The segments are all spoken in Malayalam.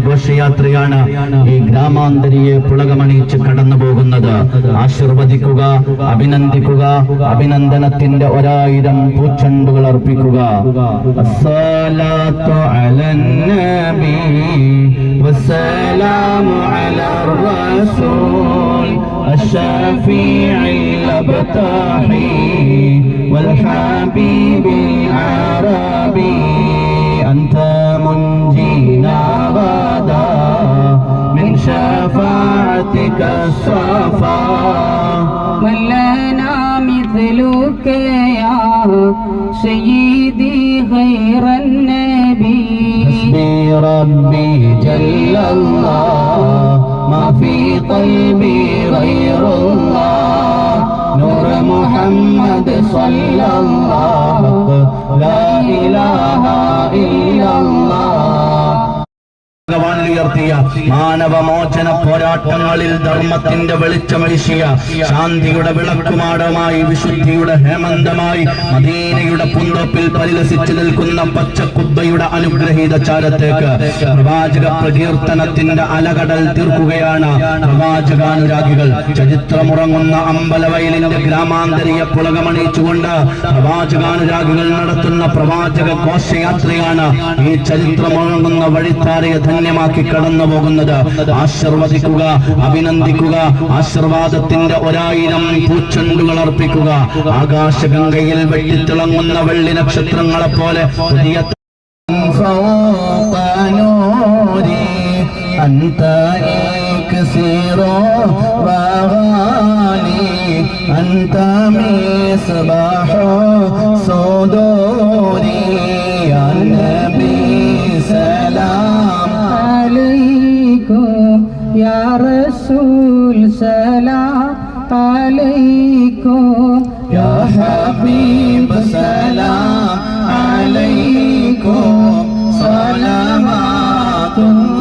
ഘോഷയാത്രയാണ് ഈ ഗ്രാമാന്തരിയെ പുളകമണിയിച്ച് കടന്നു പോകുന്നത് ആശീർവദിക്കുക അഭിനന്ദിക്കുക അഭിനന്ദനത്തിന്റെ ഒരായിരം പൂച്ചണ്ടുകൾ അർപ്പിക്കുക. അസ്സലാത്തു അലൻ شفاعتك الصفا من لنا مثلك يا سيدي خير النبي. حسبي ربي جل الله. ما في قلبي غير الله. نور محمد صلى الله. لا إله إلا الله. ഭഗവാനിലുയർത്തിയ മാനവമോചന പോരാട്ടങ്ങളിൽ ധർമ്മത്തിന്റെ വെളിച്ചമഴിശിയ ശാന്തിയുടെ വിളക്കുമാടമായി വിശുദ്ധിയുടെ ഹേമന്തമായി മദീനയുടെ പുന്തോപ്പിൽ പരിലസിച്ചു നിൽക്കുന്ന പച്ചക്കുബ്ബയുടെ അനുഗ്രഹീത ചാരത്തേക്ക് പ്രവാചക പ്രകീർത്തനത്തിന്റെ അലകടൽ തീർക്കുകയാണ് പ്രവാചകാനുരാഗികൾ. ചരിത്രമുറങ്ങുന്ന അമ്പലവയലിന്റെ ഗ്രാമാന്തരീയ പുളകമണിയിച്ചുകൊണ്ട് പ്രവാചകാനുരാഗികൾ നടത്തുന്ന പ്രവാചക കോശയാത്രയാണ് ഈ ചരിത്രമുറങ്ങുന്ന വഴിത്താരയെ ധന്യമാക്കി കടന്നു പോകുന്നത് ആശീർവദിക്കുക അഭിനന്ദിക്കുക ആശീർവാദത്തിന്റെ ഒരായിരം പൂച്ചെണ്ടുകൾ അർപ്പിക്കുക ആകാശഗംഗയിൽ വെട്ടിത്തിളങ്ങുന്ന വെള്ളി നക്ഷത്രങ്ങളെ പോലെ പുതിയ فوق نوري أنت إكسير وغالي أنت مصباح يا رسول سلام عليكم يا حبيب سلام عليكم صلوات الله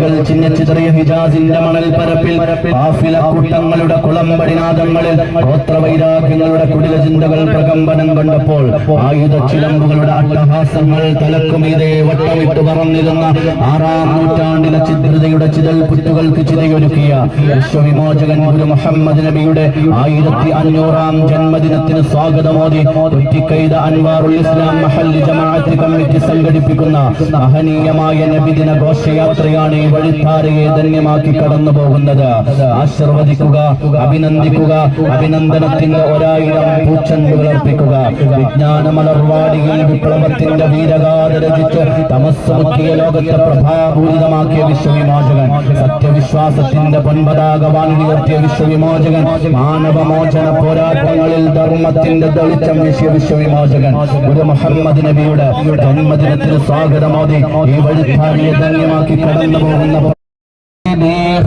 തലയോട്ടികൾ ചിഹ്നച്ചിതറിയ ഹിജാസിന്റെ മണൽ പരപ്പിൽ കാഫില കൂട്ടങ്ങളുടെ കുളമ്പടിനാദങ്ങളിൽ ഗോത്രവൈരാഗ്യങ്ങളുടെ കുടില ചിന്തകൾ പ്രകമ്പനം കണ്ടപ്പോൾ ആയുധ ചിലമ്പുകളുടെ അട്ടഹാസങ്ങൾ തലക്കുമീതെ വട്ടമിട്ട് പറന്നിരുന്ന ആറാം നൂറ്റാണ്ടിലെ ചിദ്രതയുടെ ചിതൽ പുറ്റുകൾക്ക് ചിതയൊരുക്കിയ വിശ്വവിമോചകൻ ഗുരു മുഹമ്മദ് നബിയുടെ ആയിരത്തി അഞ്ഞൂറാം ജന്മദിനത്തിന് സ്വാഗതമോദി കുറ്റിക്കൈത അൻവാറുൽ ഇസ്ലാം മഹല്ലി ജമാഅത്ത് കമ്മിറ്റി സംഘടിപ്പിക്കുന്ന മഹനീയമായ നബിദിന ഘോഷയാത്രയാണ് വഴിത്താരയെ ധന്യമാക്കി കടന്നു പോകുന്നത്. ആശീർവദിക്കുക അഭിനന്ദിക്കുക അഭിനന്ദനത്തിന്റെ ഒരായിരം പൂച്ചണ്ടുകളർപ്പിക്കുക അർപ്പിക്കുക. വിജ്ഞാന വിപ്ലവത്തിന്റെ വീരഗാഥ രചിച്ച് തമസ്സമുക്കിയ ലോകത്തെ പ്രഭാപൂരിതമാക്കിയ വിശ്വവിമോചകൻ സത്യവിശ്വാസത്തിന്റെ പൊൻപതാക വാനുയർത്തിയ വിശ്വവിമോചകൻ മാനവമോചന പോരാട്ടങ്ങളിൽ ധർമ്മത്തിന്റെ ദളിച്ചം വീശിയ വിശ്വവിമോചകൻ ഒരു മുഹമ്മദ് നബിയുടെ ജന്മദിനത്തിൽ സ്വാഗതമോദി ഈ വഴിത്താരിയെ ധന്യമാക്കി കടന്നു اللهم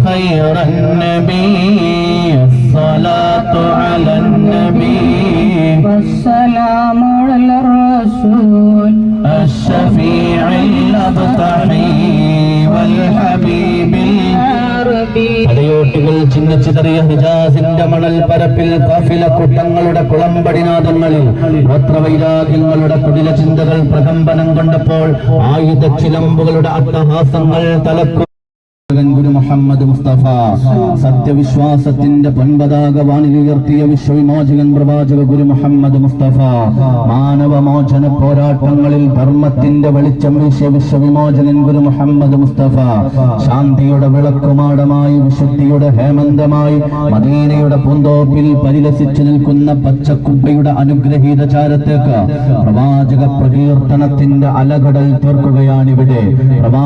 خير النبي الصلاة على النبي. والسلام على الرسول. الشفيع الأبطحي والحبيب. പടയോട്ടികൾ ചിന്നച്ചിതറിയ ഹിജാസിന്റെ മണൽ പരപ്പിൽ കാഫില കൂട്ടങ്ങളുടെ കുളമ്പടിനാദങ്ങളിൽ ഗോത്രവൈരാഗ്യങ്ങളുടെ കുടില ചിന്തകൾ പ്രകമ്പനം കൊണ്ടപ്പോൾ ആയുധ ചിലമ്പുകളുടെ അട്ടഹാസങ്ങൾ തലക്കു മുഹമ്മദ് മുസ്തഫ. സത്യവിശ്വാസത്തിന്റെ പൊൻപതാക വാനിലുയർത്തിയ വിശ്വവിമോചകൻ പ്രവാചക ഗുരു മുഹമ്മദ് മുസ്തഫ. മാനവമോചന പോരാട്ടങ്ങളിൽ ധർമ്മത്തിന്റെ വെളിച്ചം വീശിയ വിശ്വവിമോചകൻ ഗുരു മുഹമ്മദ് മുസ്തഫ. ശാന്തിയുടെ വിളക്കുമാടമായി വിശുദ്ധിയുടെ ഹേമന്തമായി മദീനയുടെ പൂന്തോപ്പിൽ പരിലസിച്ചു നിൽക്കുന്ന പച്ചക്കുബ്ബയുടെ അനുഗ്രഹീത ചാരത്തേക്ക് പ്രവാചക പ്രകീർത്തനത്തിന്റെ അലകടൽ തീർക്കുകയാണിവിടെ. പ്രവാ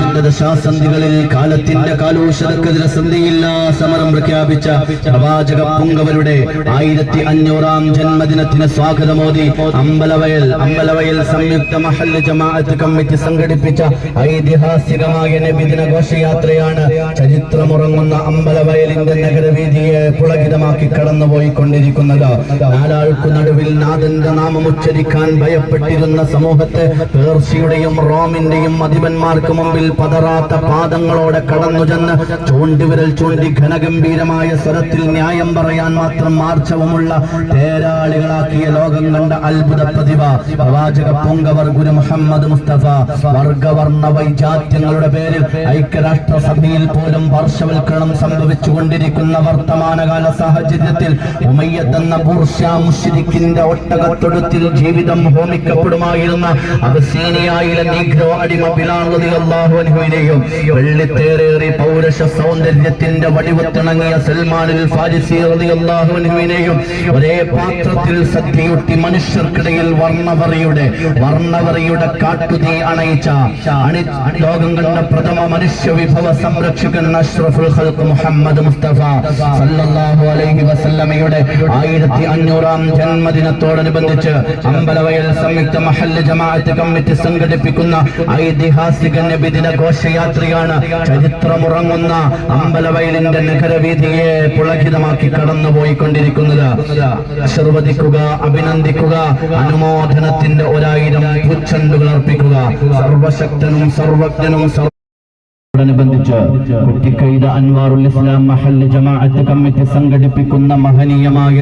കാലഘട്ടത്തിന്റെ ദശാസന്ധികളിൽ കാലത്തിന്റെ കാലോഷതക്കെതിരെ സമരം പ്രഖ്യാപിച്ച പ്രവാചക പുങ്കവരുടെ ആയിരത്തി അഞ്ഞൂറാം ജന്മദിനത്തിന് സ്വാഗതമോദി അമ്പലവയൽ അമ്പലവയൽ സംയുക്ത മഹല്ല് ജമാഅത്ത് കമ്മിറ്റി സംഘടിപ്പിച്ച ഐതിഹാസികമായ നബിദിന ഘോഷയാത്രയാണ് ചരിത്രമുറങ്ങുന്ന അമ്പലവയലിന്റെ നഗരവീതിയെ പുളകിതമാക്കി കടന്നുപോയിക്കൊണ്ടിരിക്കുന്നത്. നാലാൾക്കു നടുവിൽ നാഥന്റെ നാമം ഉച്ചരിക്കാൻ ഭയപ്പെട്ടിരുന്ന സമൂഹത്തെ പേർഷ്യയുടെയും റോമിന്റെയും അധിപന്മാർക്ക് മുമ്പിൽ പതറാത്ത പാദങ്ങളോടെ കടന്നു ചെന്ന് ചൂണ്ടിവിരൽ ചൂണ്ടി ഘനഗംഭീരമായ സ്വരത്തിൽ ന്യായം പറയാൻ മാത്രം മാർച്ചവുമുള്ള തേരാളികളാക്കിയ ലോകം കണ്ട അത്ഭുത പ്രതിഭ പ്രവാചക പൊങ്കവർ ഗുരു മുഹമ്മദ് മുസ്തഫ. വർഗവർണ വൈജാത്യങ്ങളുടെ പേരിൽ ഐക്യരാഷ്ട്രസഭയിൽ പോലും വർഷവൽക്കരണം സംഭവിച്ചുകൊണ്ടിരിക്കുന്ന വർത്തമാനകാല സാഹചര്യത്തിൽ ഉമയ്യത്ത് എന്ന മുഷിരിക്കിന്റെ ഒട്ടകത്തൊടുത്തിൽ ജീവിതം ഹോമിക്കപ്പെടുമായിരുന്ന അബസീനിയായിലെ നീഗ്രോ അടിമ ബിലാഹുവിനെയും വെള്ളിത്തേറേറി പൗരഷ സൗന്ദര്യത്തിന്റെ വടിവത്തിണങ്ങിയ സൽമാനിൽ ഫാരിസി അള്ളാഹുവിനെയും ഒരേ പാത്രത്തിൽ സദ്യയൊട്ടി മനുഷ്യർക്കിടയിൽ വർണവറിയുടെ വർണവറിയുടെ കാട്ടുതീ അണയിച്ച അണി ലോകം കണ്ട പ്രഥമ മനുഷ്യ വിഭവ സംരക്ഷകൻ അഷ്റഫുൽ ഖൽഖ് മുഹമ്മദ് മുസ്തഫ സല്ലല്ലാഹു അലൈഹി വസല്ലമയുടെ ആയിരത്തി അഞ്ഞൂറാം ജന്മദിനത്തോടനുബന്ധിച്ച് അമ്പലവയൽ സംയുക്ത മഹല്ല് ജമാഅത്ത് കമ്മിറ്റി സംഘടിപ്പിക്കുന്ന ഐതിഹാസിക നബിദിന ഘോഷയാത്രയാണ്. ചരിത്രമുറങ്ങുന്ന അമ്പലവയലിന്റെ നഗരവീതിയെ പുളകിതമാക്കി കടന്നുപോയിക്കൊണ്ടിരിക്കുന്നത്. ആശീർവദിക്കുക അഭിനന്ദിക്കുക അനുമോദനത്തിന്റെ ഒരായിരം പൂച്ചണ്ടുകൾ അർപ്പിക്കുക. സർവശക്തനും സർവജ്ഞനും കുട്ടിക്കൈത അൻവാറുൽ ഇസ്ലാം മഹല്ല് ജമാഅത്ത് കമ്മിറ്റി സംഘടിപ്പിക്കുന്ന മഹനീയമായ